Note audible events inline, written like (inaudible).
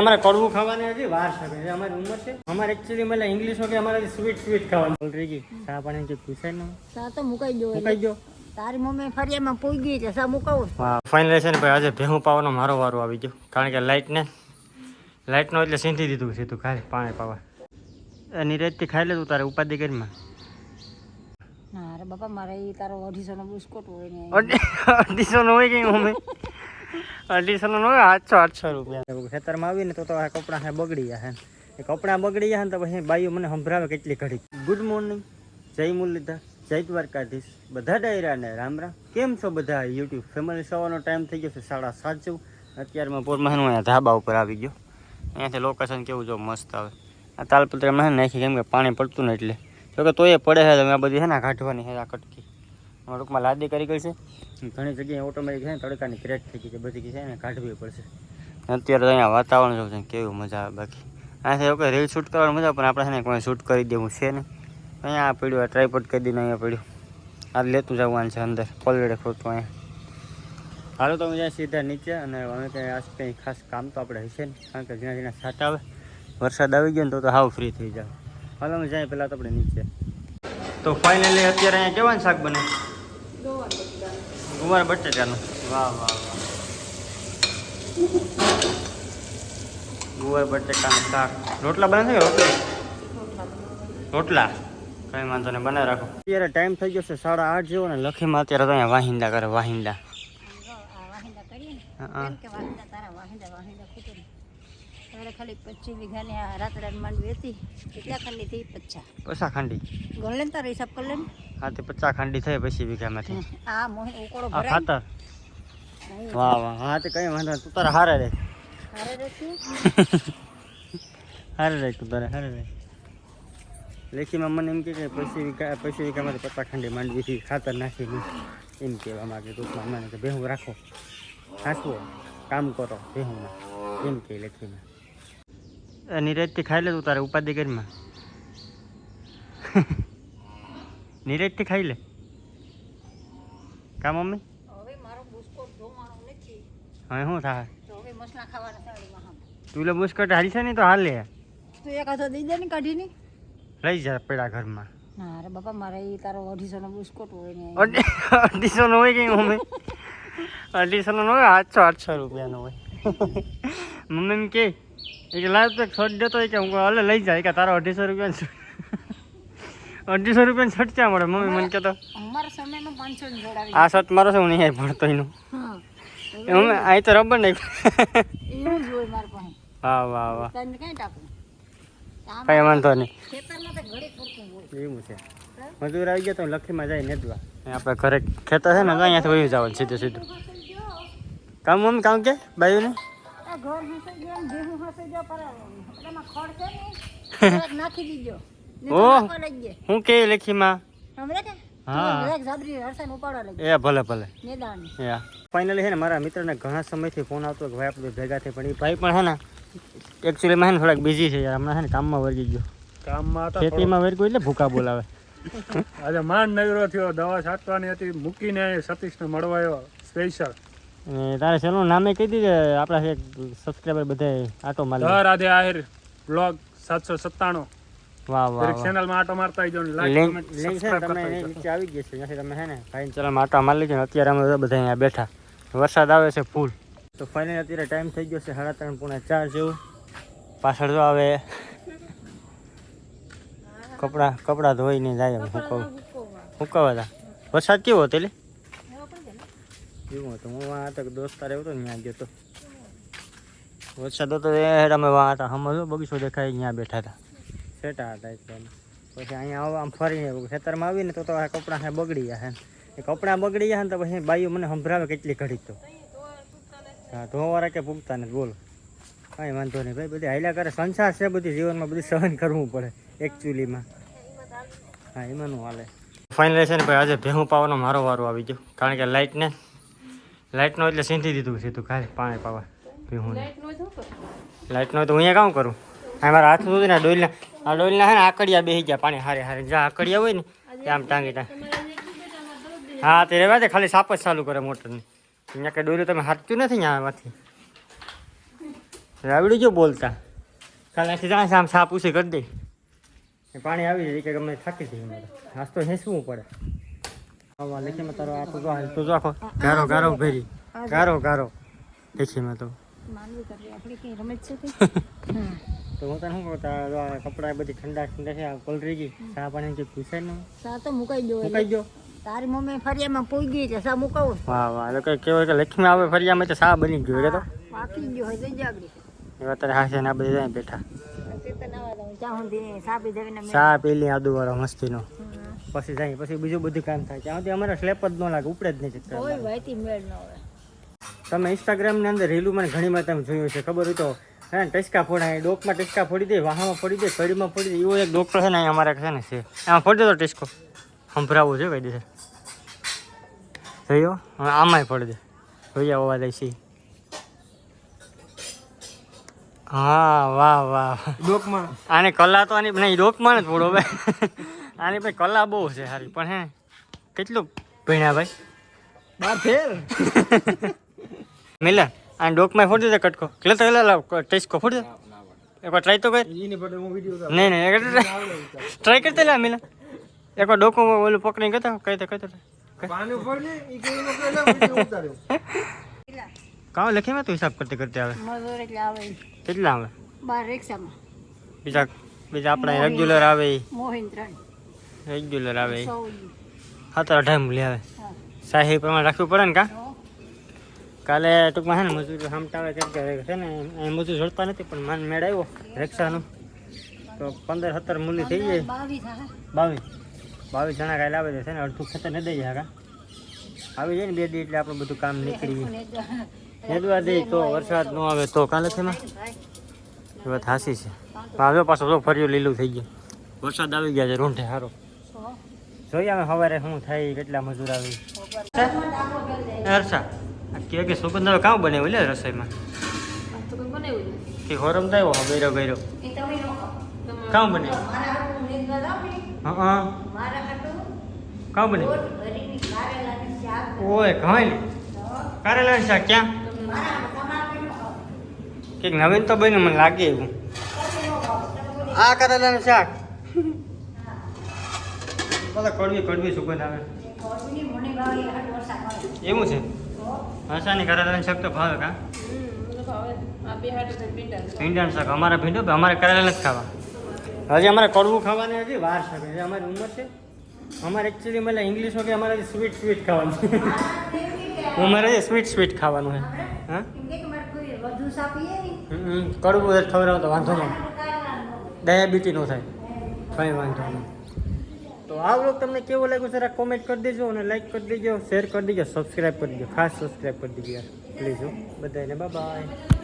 અમારે કડવું ખાવાની હજી વાર છે અમારે ઉંમર છે. અમારે એકચ્યુઅલી મને ઇંગ્લિશમાં કે અમારે સ્વીટ સ્વીટ ખાવાનું ઓલરેડી ગઈ. સા પાણી જે પૂછાય ને? સા તો મુકાઈ ગયો મુકાઈ ગયો? તારી મમ્મી ફરિયામાં પૂઈ ગઈ છે સા મુકાવું. હા ફાઇનલ છે ને ભાઈ આજે ભેહું પાવાનો મારો વારો આવી ગયો. કારણ કે લાઇટને લાઇટનો એટલે સીંધી દીધું સીધું ખાલી પાણી પાવા. એની રેતથી ખાઈ લેતું તારે ઉપાધિ કરીમાં ના અરે બાપા મારે તારો અઢીસો નો બિસ્કોટ હોય ને. અઢીસો નો હોય કઈ મમ્મી? અઢીસો નો આઠસો આઠસો રૂપિયા. ખેતરમાં આવીને તો તો કપડાં હે બગડી હે. એ કપડાં બગડી ગયા ને તો પછી બાઈઓ મને કેટલી ઘડી ગુડ મોર્નિંગ જય મુરલીધર. જય દ્વારકાધીશ. બધા ડાયરાને રામ રામ. કેમ છો બધા? યુટ્યુબ ફેમિલી સવારનો ટાઈમ થઈ ગયો છે સાડા સાત જેવું. અત્યારમાં હું અહીંયા ધાબા ઉપર આવી ગયો. અહીંયાથી લોકેશન કેવું જો મસ્ત આવે. આ તાલપત્ર મેં નાખી, કેમ પાણી પડતું ને એટલે. જોકે તોય પડે છે તમે આ બધી છે ને કાઢવાની છે આ કટકી. ટૂંકમાં લાદી કરી ગઈ છે. ઘણી જગ્યાએ ઓટોમેટિક છે ને તડકાની ક્રેક થઈ ગઈ છે. બધી છે ને કાઢવી પડશે. અત્યારે તો અહીંયા વાતાવરણ જોવું છે કેવું મજા આવે બાકી. અહીંયા એવું કે રીલ શૂટ કરવાની મજા પણ આપણે છે ને કોઈ શૂટ કરી દેવું છે ને અહીંયા આ પડ્યું આ ટ્રાયપોડ કરી દઈને અહીંયા પડ્યું આ લેતું જવાનું છે અંદર કોલરેડે ખોટું અહીંયા. હાલો તો અમે જાય સીધા નીચે અને અમે કંઈ આજ કંઈ ખાસ કામ તો આપણે હશે ને કારણ કે જ્યાં જ્યાં છાંટ આવે. વરસાદ આવી ગયો ને તો તો હાવ ફ્રી થઈ જાય હાલો અમે જાય પહેલાં તો આપણે નીચે. તો ફાઇનલી અત્યારે અહીંયા કેવાનું શાક બને? ગુવાર બટેટાનું. વાહ વાહ વાહ. ગુવાર બટેટાનું શાક. રોટલા બને છે કે રોટલી? રોટલા? કઈ વાંધો નહીં બનાવી રાખો. અત્યારે ટાઈમ થઈ ગયો છે સાડા આઠ જેવો ને લખીમાં અત્યારે તો અહીંયા વાહિંદા કરે વાહિંદા. આ વાહિંદા કરીએ ને હા. કેમ કે વાહિંદા તારા વાહિંદા વાહિંદા ખૂટે ને ખાલી પચીસ વીઘાની આ રાતડાની માંડવી હતી કેટલા ખંડી થઈ પચ્ચા પૈસા ખાંડી. ગણ લે તારો હિસાબ કરી લે હા તે પચાસ ખાંડી થઈ પછી વીઘામાંથી (laughs) આ મોહી ઉકોળો આ ભરાય ખાતર? વાહ વાહ હા તે કઈ વાંધો નહીં. તું તારે હારે રે. હારે રહેતી. (laughs) હારે રે તું તારે હારે રે. લેખીમાં મને એમ કે પછી વીઘા પછી વીઘામાંથી પચાસ ખાંડી માંડવીથી ખાતર નાખી એમ કહેવા માગે ટૂંકમાં મને કે ભેહું રાખો. હાંસવો કામ કરો ભેહુંમાં. એમ કે લેખીમાં. એની રેતથી ખાઈ લે તું તારે ઉપાધિ કરીમાં (laughs) નિરેજથી ખાઈ લે. કા મમ્મી? હવે મારો બિસ્કુટ જોવાનો નથી. હવે શું થાય? હવે મસલા ખાવાના સાડી તું લે બુસ્કટ હાલી છે ને તો હાલે તું એક હાથો દઈ દે ને કાઢીને. લઈ જા પેલા ઘરમાં. ના અરે બાપા મારે એ તારો અઢીસો નો બિસ્કુટ હોય ને અઢીસો નો હોય કઈ મમ્મી? અઢીસો નો હોય આઠસો આઠસો રૂપિયાનો હોય. મમ્મી એમ કે એ કે લાવ તો છોડ દેતો કે હું અલે લઈ જાય કે તારો અઢીસો રૂપિયા અઢીસો રૂપિયા શર્ટ ક્યાં મળે મમ્મી મને કહેતો. આ શર્ટ મારો છે હું નહીં ભણતો એનું. હા. એ અહીં તો રબર નહીં. વાહ વાહ વાહ. કઈ વાંધો નહીં. એવું છે. મજૂર આવી ગયા તો લખીમાં જાય નેદવા. આપણે ઘરે ખેતર છે ને તો અહીંયાથી વયું જવાનું સીધું સીધું. કામ મમ્મી કામ કે બાયુને? નાખી દીજો ગયા હું કે હા. ઉપાડવા લઈ એ ભલે ભલે. ફાઇનલી છે ને મારા મિત્રને ઘણા સમયથી ફોન આવતો કે ભાઈ આપણે ભેગા થઈ પણ એ ભાઈ પણ છે ને એકચ્યુઅલીમાં છે ને થોડાક બિઝી છે યાર. હમણાં છે ને કામમાં વર્ગી ગયો. કામમાં ખેતીમાં વળગ્યો એટલે ભૂકા બોલાવે. આજે માન નગરો થયો દવા છાંટવાની હતી મૂકીને સતીશને મળવાયો સ્પેશિયલ અને તારે ચેનલનું નામે કહી દીધે આપણા એક સબસ્ક્રાઈબર બધા આટો માલ રાધે આહિર બ્લોગ સાતસો સત્તાણું. વાહ વાહ દરેક વાહ. ચેનલમાં આટો મારતા આવજો ને લાઈક કમેન્ટ સબસ્ક્રાઇબ તમે કરતા આવજો. નીચે આવી ગઈ છે. ત્યાંથી તમે હેને ને ભાઈ માં માટો મારી લીધો અત્યારે અમે બધા અહીંયા બેઠા. વરસાદ આવે છે ફૂલ તો ફાઇનલી અત્યારે ટાઈમ થઈ ગયો છે સાડા ત્રણ પૂણા ચાર જેવું. પાછળ જો આવે કપડાં કપડાં ધોઈને જાય હું કહું હુકવા હતા. વરસાદ કેવો હતો એટલે? એવું હતું? હું વાં હતો દોસ્તાર આવ્યો હતો ને ત્યાં ગયો હતો વરસાદ હતો એ અમે વાં હતા. સમજો બગીચો દેખાય ત્યાં બેઠા હતા. સેટા હતા એટલે પછી અહીંયા આવો આમ ફરીને ખેતરમાં આવીને તો તો આ કપડાં છે બગડી ગયા છે એ કપડાં બગડી ગયા ને તો પછી બાઈઓ મને સંભળાવે કેટલી ઘડી તો. હા ધોવાળા કે પૂગતા ને બોલો. કાંઈ વાંધો નહીં ભાઈ બધી હાલ્યા કરે. સંસાર છે બધી જીવનમાં બધું સહન કરવું પડે એકચ્યુઅલીમાં હા એમાં નું હાલે. ફાઇનલ છે ને ભાઈ આજે ભેહું પાવાનો મારો વારો આવી ગયો. કારણ કે લાઇટને લાઇટનો એટલે સીંધી દીધું સીધું ખાલી પાણી પાવા. ભેહું લાઇટનો હોય તો અહીંયા કામ કરું? હા મારા હાથ સુધી ને ડોલના આ ડોલના હે ને આકડિયા બેસી ગયા પાણી હારે હારે. જ્યાં આકડિયા હોય ને ત્યાં આમ ટાંગી ટાંગી. હા તે રેવા દે ખાલી સાપ જ ચાલુ કરે મોટરની. અહીંયા કે દોર્યું તમે હાચતું નથી ને આમાંથી? રાવડી જો બોલતા. કાલે જાય આમ સાપ ઉછી કરી દે. પાણી આવી જાય કે ગમે થાકી જઈએ મારે નાસ્તો હેસવું પડે. આવા લેખીમાં તારો આ તો તો જો આખો ગારો ગારો ભેરી ગારો ગારો. લેખીમાં તો. માનવી કરી આપણે કઈ રમત છે (laughs) તો હું તને શું કહું તારા કપડા બધી ઠંડા ઠંડા છે આ કોલરી ગઈ સા પાણી જે પૂછાય ને? સા તો મુકાઈ ગયો મુકાઈ ગયો? તારી મમ્મી ફરિયામાં પૂઈ ગઈ છે સા મુકાવું. વાહ વાહ એટલે કઈ કહેવાય કે લક્ષ્મી આવે ફરિયામાં તો સા બની ગયો તો? પાકી ગયો હોય જઈ જાગડી એવા તારે હાસે ના બધા જાય બેઠા. સા પેલી આદુ વાળો મસ્તીનો. પછી જાય પછી બીજું બધું કામ થાય. ત્યાં સુધી અમારે સ્લેપ જ ન લાગે ઉપડે જ નહીં ચક્કર કોઈ વાયથી મેળ ન આવે. તમે ઇન્સ્ટાગ્રામની અંદર રીલું મને ઘણી વાર તમે જોયું છે ખબર હોય તો હે ટચકા ફોડાય ડોકમાં ટચકા ફોડી દે વાહામાં ફોડી દે કડીમાં ફોડી દે એવો એક ડોક્ટર છે ને અહીંયા અમારે છે ને છે. એમાં ફોડી દે તો ટેસ્કો સંભળાવવું છે દે જોયો? હવે આમાંય ફોડી દે. જોઈએ અવાજ આવી છે. હા વાહ વાહ. ડોકમાં. આની કલા તો આની નહીં ડોકમાં જ ફોડો ભાઈ. આની ભાઈ કલા બહુ છે સારી પણ હે કેટલું ભણ્યા ભાઈ? બાર ફેર. મિલન. આ ડોકમાં ફોડી દે કટકો એટલે તો એટલે લાવ ટેસ્કો ફોડી દે. એકવાર ટ્રાય તો કર. નહીં નહીં એકવાર ટ્રાય કરતે લે મિલન એકવાર ડોકો ઓલું પકડી કહેતા કહી દે કહી દે પાણી ઉપર ને ઈ કે એનો પેલા વીડિયો ઉતાર્યો. (laughs) કાં લખી મેં તું હિસાબ કરતે કરતે આવે? મજૂર એટલે આવે કેટલા આવે? બાર રિક્ષામાં. બીજા બીજા આપણા રેગ્યુલર આવે રેગ્યુલર આવે હા તો અઢાર મૂલ્ય આવે. સાહેબ સાહી પ્રમાણે રાખવું પડે ને કાં? તો કાલે ટૂંકમાં છે ને મજૂર સામટાવે કેમ કે છે ને, અહીં મજૂર જોડતા નથી, પણ માન મેળ આવ્યો રિક્ષાનું. તો પંદર સત્તર મૂલી થઈ જાય બાવીસ. બાવીસ જણા કાલે આવે છે ને, અડધું ખેતર ન દઈએ હા આવી જાય ને બે દી એટલે આપણું બધું કામ નીકળી નેદવા દે તો વરસાદ ન આવે તો કાલે છે એ વાત હાસી છે. હવે પાછો તો ફર્યું, લીલું થઈ ગયું. વરસાદ આવી ગયા છે, રૂંઢે સારો જોઈએ અમે સવારે શું થાય, કેટલા મજૂર આવી. હર્ષા. કે કે સુગંધ હવે કામ બને લે રસોઈમાં? કે હોરમ થાય ગયરો ગયરો. કામ બને હા કામ બને ઓય કાંઈ કારેલાનું શાક ક્યાં? કંઈક નવીન તો બન્યું મને લાગે એવું. આ કારેલાનું શાક. બધા કડવી કડવી સુગંધ આવે. એવું છે? હસાની કારેલાનું શાક શકતો ભાવે કા? ભીંડાનું શાક. અમારા ભીંડો અમારે કરેલા નથી ખાવા. હજી અમારે કડવું ખાવાની હજી વાર શકે હજી અમારી ઉંમર છે. અમારે એકચ્યુઅલી મને ઇંગ્લિશમાં કે અમારે સ્વીટ સ્વીટ ખાવાનું અમારે સ્વીટ સ્વીટ ખાવાનું છે. (laughs) હા? કડવું જ ખવડાવો તો વાંધો નહીં ડાયાબિટી ન થાય. કંઈ વાંધો નહીં તો આ વ્લોગ તમને કેવો લાગ્યો જરા કોમેન્ટ કરી દેજો અને લાઈક કરી દેજો શેર કરી દેજો સબસ્ક્રાઈબ કરી દેજો. ખાસ સબસ્ક્રાઈબ કરી દેજો યાર. પ્લીઝ બધાને બાય